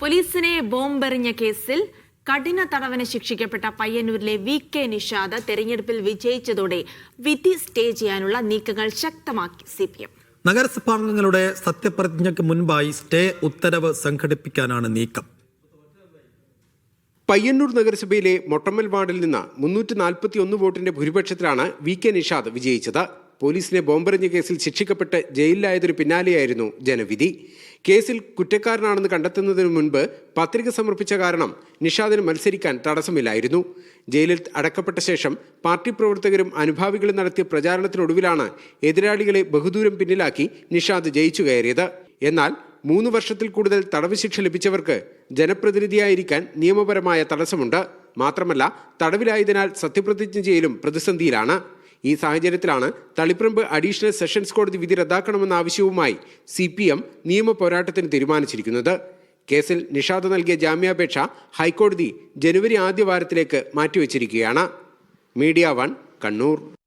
പോലീസിനെ ബോംബെറിഞ്ഞ കേസിൽ കഠിന തടവിന് ശിക്ഷിക്കപ്പെട്ട പയ്യന്നൂരിലെ വി കെ നിഷാദ് തെരഞ്ഞെടുപ്പിൽ വിജയിച്ചതോടെ വിധി സ്റ്റേ ചെയ്യാനുള്ള നീക്കങ്ങൾ ശക്തമാക്കി സി പി എം നഗരസഭാംഗങ്ങളുടെ സത്യപ്രതിജ്ഞയ്ക്ക് മുൻപായി സ്റ്റേ ഉത്തരവ് സംഘടിപ്പിക്കാനാണ് നീക്കം. പയ്യന്നൂർ നഗരസഭയിലെ മൊട്ടമ്മൽ വാർഡിൽ നിന്ന് മുന്നൂറ്റി നാൽപ്പത്തി ഒന്ന് വോട്ടിന്റെ ഭൂരിപക്ഷത്തിലാണ് വി കെ നിഷാദ് വിജയിച്ചത്. പോലീസിനെ ബോംബെറിഞ്ഞ കേസിൽ ശിക്ഷിക്കപ്പെട്ട് ജയിലിലായതിനു പിന്നാലെയായിരുന്നു ജനവിധി. കേസിൽ കുറ്റക്കാരനാണെന്ന് കണ്ടെത്തുന്നതിനു മുൻപ് പത്രിക സമർപ്പിച്ച കാരണം നിഷാദിന് മത്സരിക്കാൻ തടസ്സമില്ലായിരുന്നു. ജയിലിൽ അടക്കപ്പെട്ട ശേഷം പാർട്ടി പ്രവർത്തകരും അനുഭാവികളും നടത്തിയ പ്രചാരണത്തിനൊടുവിലാണ് എതിരാളികളെ ബഹുദൂരം പിന്നിലാക്കി നിഷാദ് ജയിച്ചു കയറിയത്. എന്നാൽ മൂന്ന് വർഷത്തിൽ കൂടുതൽ തടവ് ശിക്ഷ ലഭിച്ചവർക്ക് ജനപ്രതിനിധിയായിരിക്കാൻ നിയമപരമായ തടസ്സമുണ്ട്. മാത്രമല്ല തടവിലായതിനാൽ സത്യപ്രതിജ്ഞ ചെയ്യലും പ്രതിസന്ധിയിലാണ്. ഈ സാഹചര്യത്തിലാണ് തളിപ്രമ്പ് അഡീഷണൽ സെഷൻസ് കോടതി വിധി റദ്ദാക്കണമെന്ന ആവശ്യവുമായി സി പി എം നിയമ പോരാട്ടത്തിന് തീരുമാനിച്ചിരിക്കുന്നത്. കേസിൽ നിഷാദ് നൽകിയ ജാമ്യാപേക്ഷ ഹൈക്കോടതി ജനുവരി ആദ്യ വാരത്തിലേക്ക് മാറ്റിവെച്ചിരിക്കുകയാണ്. Media one Kannur.